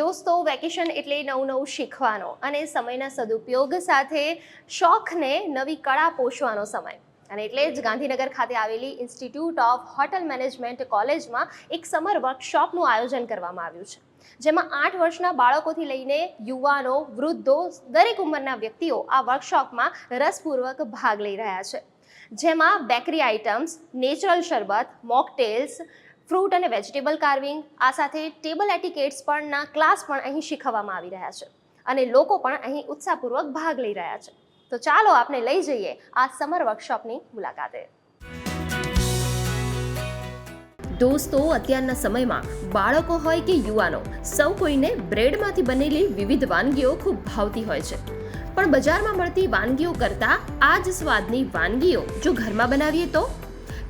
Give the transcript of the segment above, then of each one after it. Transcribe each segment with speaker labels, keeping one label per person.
Speaker 1: દોસ્તો, વેકેશન એટલે નવું નવું શીખવાનો અને સમયના સદુપયોગ સાથે શોખને નવી કળા પોષવાનો સમય. અને એટલે જ ગાંધીનગર ખાતે આવેલી ઇન્સ્ટિટ્યૂટ ઓફ હોટલ મેનેજમેન્ટ કોલેજમાં એક સમર વર્કશોપનું આયોજન કરવામાં આવ્યું છે. જેમાં આઠ વર્ષના બાળકોથી લઈને યુવાનો, વૃદ્ધો, દરેક ઉંમરના વ્યક્તિઓ આ વર્કશોપમાં રસપૂર્વક ભાગ લઈ રહ્યા છે. જેમાં બેકરી આઇટમ્સ નેચરલ શરબત મોકટેલ્સ ફ્રૂટ અને વેજીટેબલ કાર્વિંગ, આ સાથે ટેબલ એટિકેટ્સ પણના ક્લાસ પણ અહીં શીખવવામાં આવી રહ્યા છે અને લોકો પણ અહીં ઉત્સાહપૂર્વક ભાગ લઈ રહ્યા છે. તો ચાલો આપણે લઈ જઈએ આ સમર વર્કશોપની મુલાકાતે. દોસ્તો, અત્યારના સમયમાં બાળકો હોય કે યુવાનો, સૌ કોઈને બ્રેડમાંથી બનેલી વિવિધ વાનગીઓ ખૂબ ભાવતી હોય છે. પણ બજારમાં મળતી વાનગીઓ કરતાં આ જ સ્વાદની વાનગીઓ જો ઘરમાં બનાવીએ તો?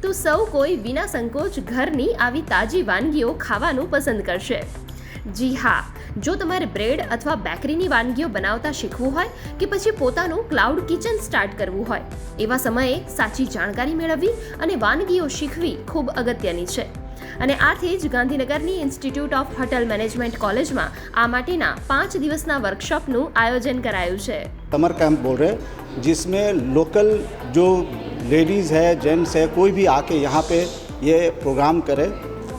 Speaker 1: તો સૌ કોઈ વિના સંકોચ ઘરની આવી તાજી વાનગીઓ ખાવાનું પસંદ કરશે. જી હા, જો તમારે બ્રેડ અથવા બેકરીની વાનગીઓ બનાવતા શીખવું હોય કે પછી પોતાનું ક્લાઉડ કિચન સ્ટાર્ટ કરવું હોય, એવા સમયે સાચી જાણકારી મેળવવી અને વાનગીઓ શીખવી ખૂબ અગત્યની છે. અને આથી જ ગાંધીનગરની ઇન્સ્ટિટ્યૂટ ઓફ હોટલ મેનેજમેન્ટ કોલેજમાં આ માટેના પાંચ દિવસના વર્કશોપનું આયોજન કરાયું છે.
Speaker 2: કમર કેમ્પ બોલ રહે જિસમે લોકલ જો लेडीज़ है, जेंट्स है, कोई भी आके यहाँ पे ये प्रोग्राम करे।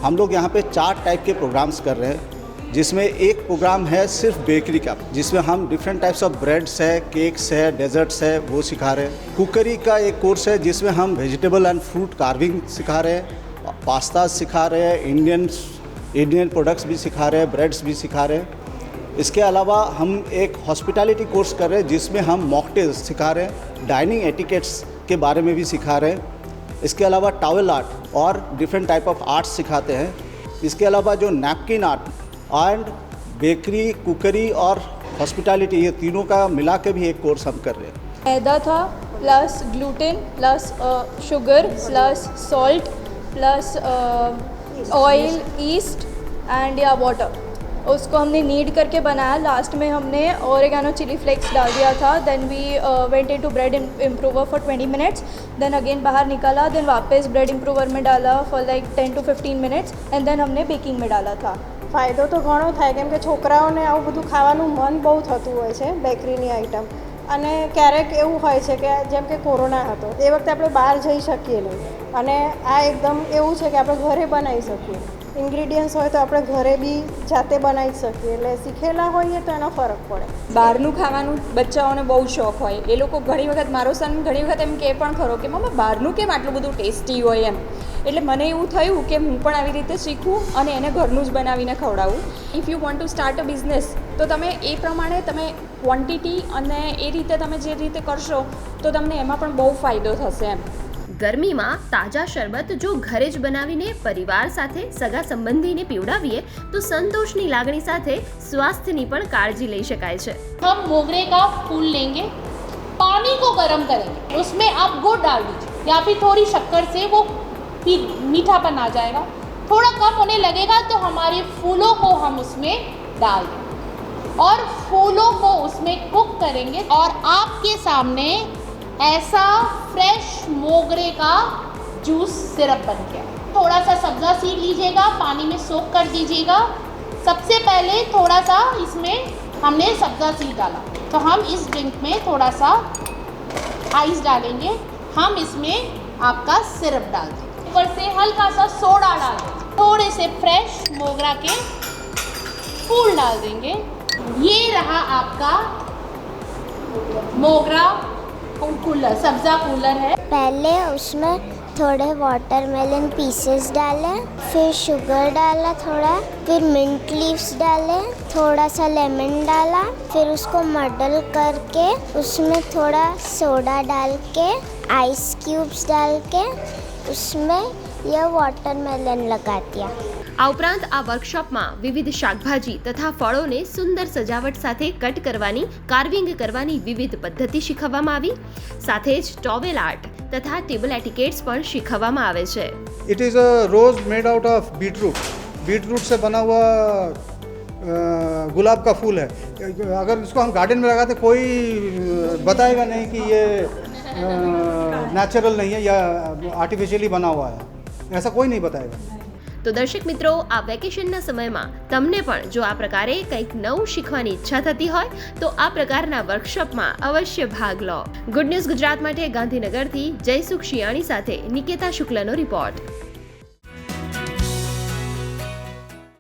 Speaker 2: हम लोग यहाँ पे चार टाइप के प्रोग्राम्स कर रहे हैं, जिसमें एक प्रोग्राम है सिर्फ़ बेकरी का, जिसमें हम डिफरेंट टाइप्स ऑफ़ ब्रेड्स है केक्स है डेजर्ट्स है, वो सिखा रहे हैं। कुकरी का एक कोर्स है, जिसमें हम वेजिटेबल एंड फ्रूट कार्विंग सिखा रहे हैं पास्ता सिखा रहे हैं इंडियन इंडियन प्रोडक्ट्स भी सिखा रहे हैं ब्रेड्स भी सिखा रहे हैं। इसके अलावा हम एक हॉस्पिटैलिटी कोर्स कर रहे हैं, जिसमें हम मॉकटेल्स सिखा रहे हैं डाइनिंग एटिकेट्स के बारे में भी सिखा रहे हैं। इसके अलावा टावल आर्ट और डिफरेंट टाइप ऑफ़ आर्ट्स सिखाते हैं। इसके अलावा जो napkin art and bakery cookery और हॉस्पिटैलिटी ये तीनों का मिला के भी एक कोर्स हम कर रहे हैं।
Speaker 3: मैदा था plus gluten plus sugar plus salt plus oil yeast and या वाटर उसको हमने नीड करके बनाया लास्ट में हमने ओरेगानो चिली फ्लेक्स डाल दिया था then we went into bread improver for twenty minutes then again बाहर निकाला देन वापस ब्रेड इम्प्रूवर में डाला for like ten to fifteen minutes and then हमने बेकिंग में डाला था
Speaker 4: ફાયદો તો ઘણો થાય કેમ કે છોકરાઓને આવું બધું ખાવાનું મન બહુ થતું હોય છે બેકરીની આઈટમ અને ક્યારેક એવું હોય છે કે જેમ કે કોરોના હતો એ વખતે આપણે બહાર જઈ શકીએ નહીં અને આ એકદમ એવું છે કે આપણે ઘરે બનાવી શકીએ ઇન્ગ્રીડિયન્ટ્સ હોય તો આપણે ઘરે બી જાતે બનાવી શકીએ. એટલે શીખેલા હોઈએ તો એનો ફરક પડે.
Speaker 5: બહારનું ખાવાનું બચ્ચાઓને બહુ શોખ હોય. એ લોકો ઘણી વખત, મારો સન ઘણી વખત એમ કહે પણ ખરો કે, મમ્મા, બહારનું કેમ આટલું બધું ટેસ્ટી હોય એમ? એટલે મને એવું થયું કે હું પણ આવી રીતે શીખું અને એને ઘરનું જ બનાવીને ખવડાવું. If you want to start a business તો તમે એ પ્રમાણે તમે ક્વોન્ટિટી અને એ રીતે તમે જે રીતે કરશો, તો તમને એમાં પણ બહુ ફાયદો થશે એમ.
Speaker 1: ગરમીમાં તાજા શરબત જો ઘરે જ બનાવીને પરિવાર સાથે સગા સંબંધીને પીવડાવીએ તો સંતોષની લાગણી સાથે સ્વાસ્થ્યની પણ કાળજી લઈ શકાય છે
Speaker 6: हम मोगरे का फूल लेंगे पानी को गर्म करेंगे उसमें आप गुड़ डाल दीजिए या फिर थोड़ी शक्कर से वो पी मीठापन आ जाएगा थोड़ा कम होने लगेगा तो हमारे फूलों को हम उसमें डाल देंगे और फूलों को उसमें कुक करेंगे और आपके सामने ऐसा फ्रेश मोगरे का जूस सिरप बन गया। थोड़ा सा सब्जा सीड लीजिएगा, पानी में सोख कर दीजिएगा। सबसे पहले थोड़ा सा इसमें हमने सब्जा सीड डाला। तो हम इस ड्रिंक में थोड़ा सा आइस डालेंगे। हम इसमें आपका सिरप डाल देंगे। ऊपर से हल्का सा सोडा डाल देंगे। थोड़े से फ्रेश मोगरा के फूल डाल देंगे। ये रहा आपका मोगरा कूलर, सब्जा कूलर है।
Speaker 7: पहले उसमें थोड़े वाटरमेलन पीसेस डालें, फिर शुगर डाला थोड़ा, फिर मिंट लीव्स डाले, थोड़ा सा लेमन डाला, फिर उसको मडल करके उसमें थोड़ा सोडा डाल के आइस क्यूब्स डाल के उसमें यह वाटरमेलन लगा दिया।
Speaker 1: આ ઉપરાંત આ વર્કશોપમાં વિવિધ શાકભાજી તથા ફળોને સુંદર સજાવટ સાથે કટ કરવાની કાર્વિંગ કરવાની વિવિધ પદ્ધતિ શીખવવામાં આવી સાથે જ ટોવેલ આર્ટ તથા ટેબલ એટિકેટ્સ પણ શીખવવામાં આવે છે
Speaker 8: it is a rose made out of beetroot beetroot से बना हुआ अ, गुलाब का फूल है अगर इसको हम गार्डन में लगाते कोई बताएगा नहीं कि ये नेचुरल नहीं है या आर्टिफिशियली बना हुआ है ऐसा कोई नहीं बताएगा
Speaker 1: તો દર્શક મિત્રો, આ વેકેશનના સમયમાં તમને પણ જો આ પ્રકારે કંઈક નવું શીખવાની ઈચ્છા થતી હોય, તો આ પ્રકારના વર્કશોપમાં અવશ્ય ભાગ લો. ગુડ ન્યૂઝ ગુજરાત માટે ગાંધીનગરથી જયસુખ શિયાણી સાથે નિકેતા શુક્લનો રિપોર્ટ